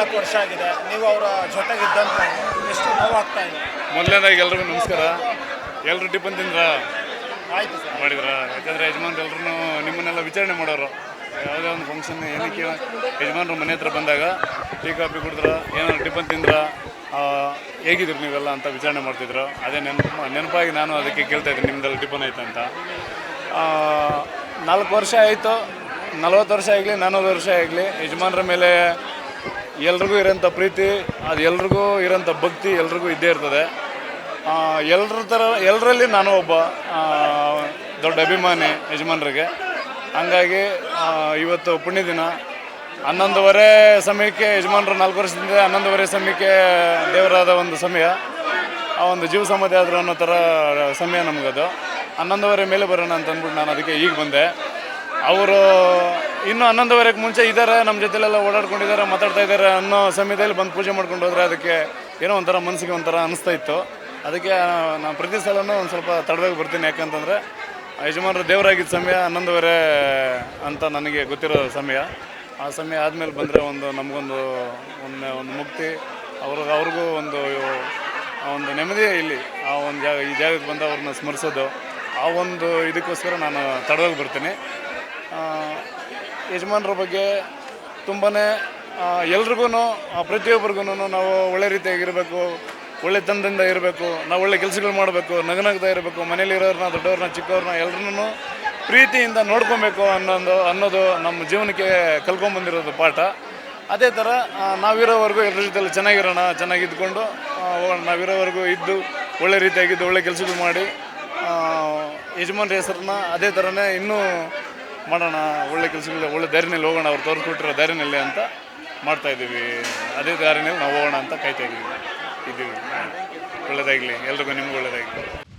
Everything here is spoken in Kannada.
ನಾಲ್ಕು ವರ್ಷ ಆಗಿದೆ. ನೀವು ಅವರ ಜೊತೆಗಿದ್ದಂತ ಎಷ್ಟು ನೋವಾಗ್ತಾ ಇದೆ? ಮೊದಲನೇದಾಗಿ ಎಲ್ರಿಗೂ ನಮಸ್ಕಾರ. ಎಲ್ಲರೂ ಟಿಫನ್ ತಿಂದ್ರ ಆಯ್ತು ಸರ್. ಮಾಡಿದ್ರ? ಯಾಕಂದ್ರೆ ಯಜಮಾನ್ರು ಎಲ್ರು ನಿಮ್ಮನ್ನೆಲ್ಲ ವಿಚಾರಣೆ ಮಾಡೋರು. ಯಾವುದೇ ಒಂದು ಫಂಕ್ಷನ್ ಏನಕ್ಕೆ ಯಜಮಾನ್ರು ಮನೆ ಹತ್ರ ಬಂದಾಗ ಟೀ ಕಾಫಿ ಕುಡಿದ್ರ ಏನಾದ್ರು ಟಿಫನ್ ತಿಂದ್ರ ಹೇಗಿದ್ರು ನೀವೆಲ್ಲ ಅಂತ ವಿಚಾರಣೆ ಮಾಡ್ತಿದ್ರು. ಅದೇ ನೆನಪು ನೆನಪಾಗಿ ನಾನು ಅದಕ್ಕೆ ಕೇಳ್ತಾ ಇದ್ದೀನಿ ನಿಮ್ದೆಲ್ಲ ಟಿಫನ್ ಆಯ್ತು ಅಂತ. ನಾಲ್ಕು ವರ್ಷ ಆಯಿತು. ನಲ್ವತ್ತು ವರ್ಷ ಆಗಲಿ ನಾನ್ನೂರು ವರ್ಷ ಆಗಲಿ ಯಜಮಾನ್ರ ಮೇಲೆ ಎಲ್ರಿಗೂ ಇರೋಂಥ ಪ್ರೀತಿ, ಅದು ಎಲ್ರಿಗೂ ಇರೋಂಥ ಭಕ್ತಿ ಎಲ್ರಿಗೂ ಇದ್ದೇ ಇರ್ತದೆ. ಎಲ್ಲರ ಥರ ಎಲ್ಲರಲ್ಲಿ ನಾನು ಒಬ್ಬ ದೊಡ್ಡ ಅಭಿಮಾನಿ ಯಜಮಾನರಿಗೆ. ಹಂಗಾಗಿ ಇವತ್ತು ಪುಣ್ಯ ದಿನ ಹನ್ನೊಂದುವರೆ ಸಮಯಕ್ಕೆ ಯಜಮಾನರು ನಾಲ್ಕು ವರ್ಷದಿಂದ ಹನ್ನೊಂದುವರೆ ಸಮಯಕ್ಕೆ ದೇವರಾದ ಒಂದು ಸಮಯ. ಆ ಒಂದು ಜೀವ ಸಮಾಧಿ ಆದರೂ ಅನ್ನೋ ಥರ ಸಮಯ ನಮಗದು. ಹನ್ನೊಂದುವರೆ ಮೇಲೆ ಬರೋಣ ಅಂತ ಅಂದ್ಬಿಟ್ಟು ನಾನು ಅದಕ್ಕೆ ಈಗ ಬಂದೆ. ಅವರು ಇನ್ನೂ ಹನ್ನೊಂದುವರೆಗೆ ಮುಂಚೆ ಇದ್ದಾರೆ ನಮ್ಮ ಜೊತೆಲೆಲ್ಲ ಓಡಾಡ್ಕೊಂಡಿದ್ದಾರೆ ಮಾತಾಡ್ತಾ ಇದ್ದಾರೆ ಅನ್ನೋ ಸಮಯದಲ್ಲಿ ಬಂದು ಪೂಜೆ ಮಾಡ್ಕೊಂಡು ಹೋದ್ರೆ ಅದಕ್ಕೆ ಏನೋ ಒಂಥರ ಮನಸ್ಸಿಗೆ ಒಂಥರ ಅನಿಸ್ತಾ ಇತ್ತು. ಅದಕ್ಕೆ ನಾನು ಪ್ರತಿ ಸಲನೂ ಒಂದು ಸ್ವಲ್ಪ ತಡವಾಗಿ ಬರ್ತೀನಿ. ಯಾಕಂತಂದರೆ ಯಜಮಾನರು ದೇವರಾಗಿದ್ದ ಸಮಯ, ಹನ್ನೊಂದುವರೆ ಅಂತ ನನಗೆ ಗೊತ್ತಿರೋ ಸಮಯ. ಆ ಸಮಯ ಆದಮೇಲೆ ಬಂದರೆ ಒಂದು ನಮಗೊಂದು, ಒಂದು ಒಂದು ಮುಕ್ತಿ. ಅವ್ರಿಗೆ ಅವ್ರಿಗೂ ಒಂದು ಒಂದು ನೆಮ್ಮದಿ ಇಲ್ಲಿ, ಆ ಒಂದು ಜಾಗ, ಈ ಜಾಗಕ್ಕೆ ಬಂದು ಅವ್ರನ್ನ ಸ್ಮರಿಸೋದು. ಆ ಒಂದು ಇದಕ್ಕೋಸ್ಕರ ನಾನು ತಡವಾಗಿ ಬರ್ತೀನಿ. ಯಜಮಾನ್ರ ಬಗ್ಗೆ ತುಂಬಾ ಎಲ್ರಿಗೂ ಪ್ರತಿಯೊಬ್ಬರಿಗೂ ನಾವು ಒಳ್ಳೆ ರೀತಿಯಾಗಿರಬೇಕು ಒಳ್ಳೆ ತಂದಿಂದ ಇರಬೇಕು ನಾವು ಒಳ್ಳೆ ಕೆಲಸಗಳು ಮಾಡಬೇಕು ನಗನಗ್ತಾ ಇರಬೇಕು ಮನೇಲಿರೋರನ್ನ ದೊಡ್ಡವ್ರನ್ನ ಚಿಕ್ಕವ್ರನ್ನ ಎಲ್ಲರನ್ನೂ ಪ್ರೀತಿಯಿಂದ ನೋಡ್ಕೊಬೇಕು ಅನ್ನೋದು ಅನ್ನೋದು ನಮ್ಮ ಜೀವನಕ್ಕೆ ಕಲ್ಕೊಂಬಂದಿರೋದು ಪಾಠ ಅದೇ ಥರ ನಾವಿರೋವರೆಗೂ ಎಲ್ಲರ ಜೊತೆಯಲ್ಲಿ ಚೆನ್ನಾಗಿರೋಣ ಚೆನ್ನಾಗಿ ಇದ್ಕೊಂಡು ಆ, ಹೋಗೋಣ. ನಾವಿರೋವರೆಗೂ ಇದ್ದು ಒಳ್ಳೆ ರೀತಿಯಾಗಿದ್ದು ಒಳ್ಳೆ ಕೆಲಸಗಳು ಮಾಡಿ ಯಜಮಾನ್ರ ಹೆಸರನ್ನ ಅದೇ ಥರನೇ ಇನ್ನೂ ಮಾಡೋಣ, ಒಳ್ಳೆ ಕೆಲಸಗಳಿಲ್ಲ ಒಳ್ಳೆ ದಾರಿನಲ್ಲಿ ಹೋಗೋಣ, ಅವ್ರು ತೋರಿಸ್ಕೊಟ್ಟಿರೋ ದಾರಿನಲ್ಲಿ ಅಂತ ಮಾಡ್ತಾ ಇದ್ದೀವಿ. ಅದೇ ದಾರಿನಲ್ಲಿ ನಾವು ಹೋಗೋಣ ಅಂತ ಕಾಯ್ತಾ ಇದ್ದೀವಿ. ಇದ್ದೀವಿ. ಒಳ್ಳೆಯದಾಗಲಿ ಎಲ್ರಿಗೂ ನಿಮ್ಗೆ ಒಳ್ಳೆಯದಾಗಲಿ